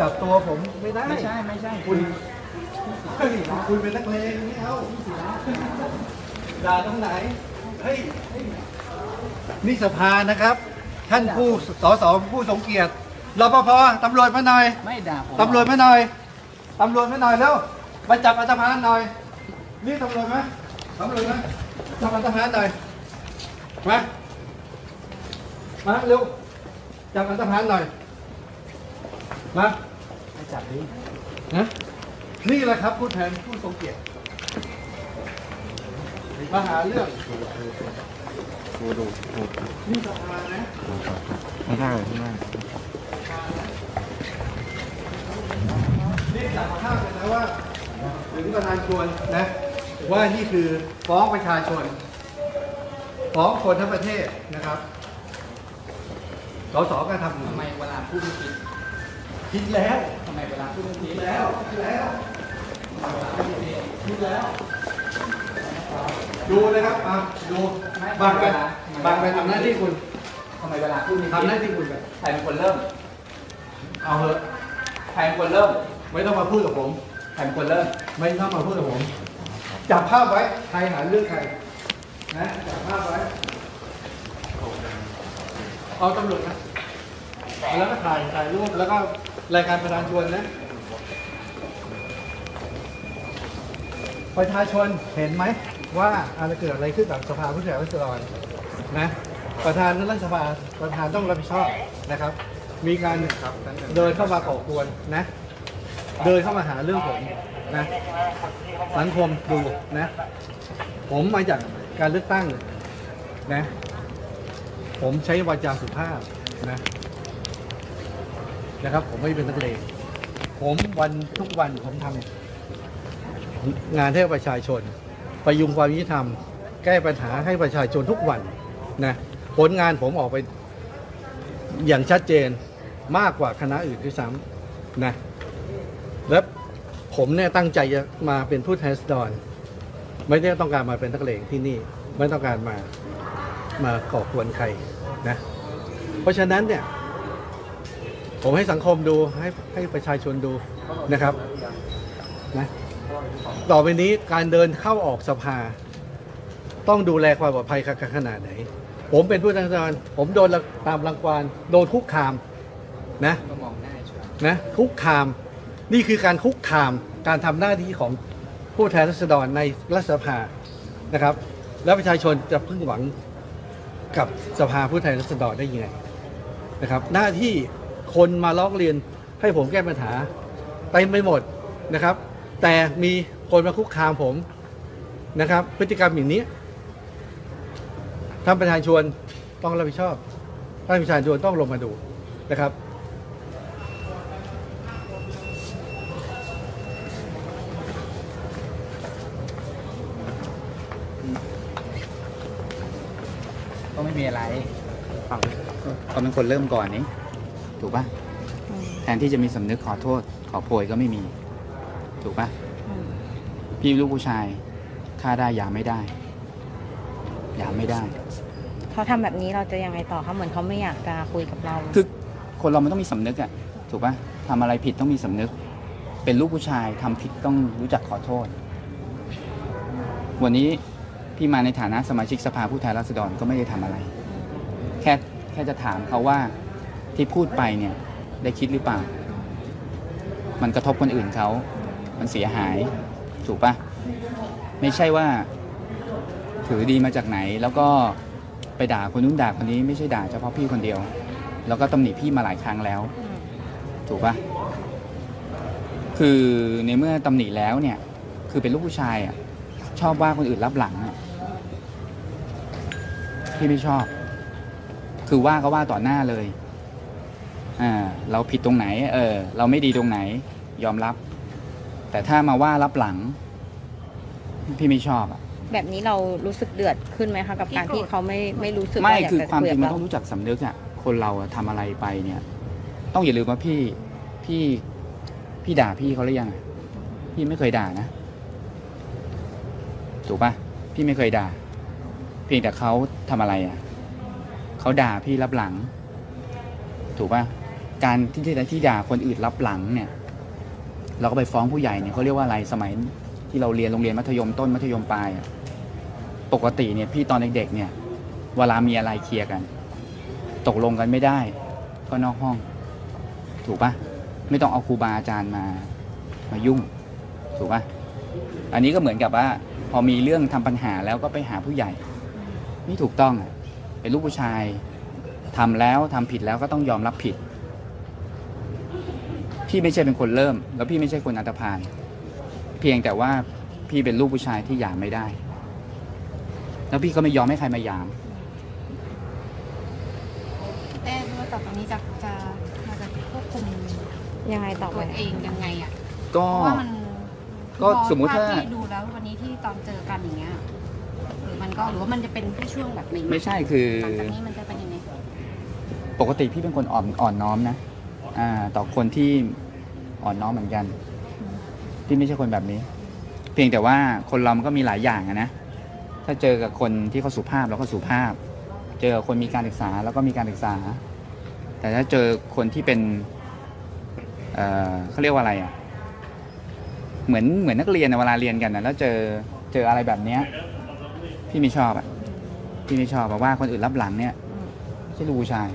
จับตัวผมไม่ได้ ไม่ใช่ไม่ใช่คุณเฮ้ยคุณเป็นนักเลงไม่เอาด่าตรงไหนเฮ้ยนี่สภานะครับ ท่านผู้สสผู้ทรงเกียรติรปภตำรวจมาหน่อยไม่ด่าผมตำรวจมาหน่อยตำรวจมาหน่อยแล้วมาจับอัตภานหน่อยนี่ตำรวจไหมตำรวจไหมจับอัตภานหน่อยมามาเร็วจับอัตภานหน่อย มาไม่จับดินะนี่แหละครับผู้แทนผู้ทรงเกียรติมาหาเรื่องดูดูดูนี่สภานะไม่ได้ไม่ได้นี่จับภาพเลยนะว่าถึงประธานชวนนะ ว่านี่คือฟ้องประชาชน ฟ้องคนทั้งประเทศนะครับสสก็ทำอยู่ทำไมเวลาพูดไม่คิด คิดแล้วทำไมเวลาพูดไม่คิดคิดแล้วคิดแล้วคิดแล้ว ดูนะครับอะดูบางไปบางไปทำหน้าที่คุณทำไมเวลาพูดไม่คิดทำหน้าที่คุณไปใครเป็นคนเริ่ม เอาเถอะใครเป็นคนเริ่ม ไม่ต้องมาพูดกับผมใครเป็นคนเริ่ม ไม่ไม่ต้องมาพูดกับผม จับภาพไว้ใครหาเรื่องใครนะจับภาพไว้เอาตำรวจนะเอาแล้วก็ถ่ายถ่ายรูปแล้วก็ รายการประธานชวนนะ ประชาชนเห็นไหมว่าอะไรเกิดอะไรขึ้นกับสภาผู้แทนราษฎรนะประธานรัฐสภาประธานต้องรับผิดชอบนะครับ มีการเดินเข้ามาก่อกวนนะ เดินเข้ามาหาเรื่องผมนะสังคมดูนะ ผมมาจากการเลือกตั้งนะ ผมใช้วาจาสุภาพนะ นะครับ ผมไม่เป็นนักเลงผมวันทุกวันผมทำงานให้ประชาชน ประยุงความยุติธรรม แก้ปัญหาให้ประชาชนทุกวันนะผลงานผมออกไปอย่างชัดเจนมากกว่าคณะอื่นด้วยซ้ำนะและผมเนี่ยตั้งใจจะมาเป็นผู้แทนราษฎรไม่ได้ต้องการมาเป็นนักเลงที่นี่ ไม่ต้องการมามาก่อกวนใครนะ เพราะฉะนั้นเนี่ย ผมให้สังคมดูให้ให้ประชาชนดูนะครับนะต่อไปนี้การเดินเข้าออกสภา ต้องดูแลความปลอดภัยขนาดไหน ผมเป็นผู้แทนราษฎรผมโดนตามรังควานโดนคุกคามนะนะคุกคาม นี่คือการคุกคามการทำหน้าที่ของผู้แทนราษฎรในรัฐสภานะครับ แล้วประชาชนจะพึ่งหวังกับสภาผู้แทนราษฎรได้ยังไงนะครับ หน้าที่ คนมาร้องเรียนให้ผมแก้ปัญหาเต็มไปหมดนะครับ แต่มีคนมาคุกคามผมนะครับ พฤติกรรมอย่างนี้ท่านประธานชวนต้องรับผิดชอบท่านประธานชวนต้องลงมาดูนะครับก็ไม่มีอะไรเขาเป็นคนเริ่มก่อนนี้ ถูกปะแทนที่จะมีสำนึกขอโทษ ขอโพยก็ไม่มี ถูกปะพี่ลูกผู้ชายฆ่าได้หยามไม่ได้หยามไม่ได้ เขาทำแบบนี้เราจะยังไงต่อเขาเหมือนเขาไม่อยากจะคุยกับเราคือคนเรามันต้องมีสำนึกอะถูกปะทำอะไรผิดต้องมีสำนึก เป็นลูกผู้ชายทำผิดต้องรู้จักขอโทษ วันนี้พี่มาในฐานะสมาชิกสภาผู้แทนราษฎรก็ไม่ได้ทำอะไร แค่แค่จะถามเขาว่า ที่พูดไปเนี่ยได้คิดหรือเปล่า มันกระทบคนอื่นเขา มันเสียหาย ถูกปะไม่ใช่ว่า ถือดีมาจากไหน แล้วก็ไปด่าคนนู้นด่าคนนี้ไม่ใช่ด่าเฉพาะพี่คนเดียว แล้วก็ตำหนิพี่มาหลายครั้งแล้ว ถูกปะคือในเมื่อตำหนิแล้วเนี่ย คือเป็นลูกผู้ชายอะชอบว่าคนอื่นรับหลังอะพี่ไม่ชอบ คือว่าก็ว่าต่อหน้าเลย อ่าเราผิดตรงไหน เออ เราไม่ดีตรงไหน ยอมรับ แต่ถ้ามาว่ารับหลัง พี่ไม่ชอบอะ แบบนี้เรารู้สึกเดือดขึ้นไหมคะกับการที่เขาไม่ไม่รู้สึกไม่ว่าอยากคือจะความคุยจริกับงมันเราต้องรู้จักสำนึกอะคนเราอะทำอะไรไปเนี่ย ต้องอย่าลืมว่าพี่พี่พี่ด่าพี่เขาหรือยังอะพี่ไม่เคยด่านะถูกปะพี่ไม่เคยด่า เพียงแต่เขาทำอะไรอะเขาด่าพี่รับหลัง ถูกปะ การที่ที่ที่ด่าคนอื่นรับหลังเนี่ย เราก็ไปฟ้องผู้ใหญ่เนี่ยเขาเรียกว่าอะไรสมัยที่เราเรียนโรงเรียนมัธยมต้นมัธยมปลายปกติเนี่ยพี่ตอนเด็กๆเนี่ย เวลามีอะไรเคลียร์กัน ตกลงกันไม่ได้ ก็นอกห้อง ถูกปะไม่ต้องเอาครูบาอาจารย์มามายุ่ง ถูกปะอันนี้ก็เหมือนกับว่า พอมีเรื่องทำปัญหาแล้วก็ไปหาผู้ใหญ่นี่ถูกต้องอะเป็นลูกผู้ชายทำแล้วทำผิดแล้วก็ต้องยอมรับผิด พี่ไม่ใช่เป็นคนเริ่ม แล้วพี่ไม่ใช่คนอันตพาลเพียงแต่ว่าพี่เป็นลูกผู้ชายที่หยามไม่ได้ แล้วพี่ก็ไม่ยอมให้ใครมาหยามเอ๊ะว่าต่อไปนี้จะจะเราจะควบคุมยังไงต่อไปตัวเองยังไงอะก็ เพราะว่ามันก็สมมุติถ้าภพที่ดูแล้ววันนี้ที่ตอนเจอกันอย่างเงี้ยหรือมันก็หรือว่ามันจะเป็นแค่ช่วงแบบนี้ไม่ใช่คือ หลังจากนี้มันจะเป็นยังไงปกติพี่เป็นคนอ่อนอ่อนน้อมนะอ่าต่อคนที่ อ่อนน้อมเหมือนกันพี่ไม่ใช่คนแบบนี้ เพียงแต่ว่าคนเรามันก็มีหลายอย่างอะนะ ถ้าเจอกับคนที่เขาสุภาพเราก็สุภาพ เจอคนมีการศึกษาแล้วก็มีการศึกษา แต่ถ้าเจอคนที่เป็นเอ่อเขาเรียกว่าอะไรอะ่ะ เหมือนเหมือนนักเรียนนเวลาเรียนกันนะแล้วเจอเจออะไรแบบเนี้ยพี่ไม่ชอบอะ่ะพี่ไม่ชอบเพราะว่าคนอื่นรับหลังเนี่ยไม่ใช่ลูกผู้ชาย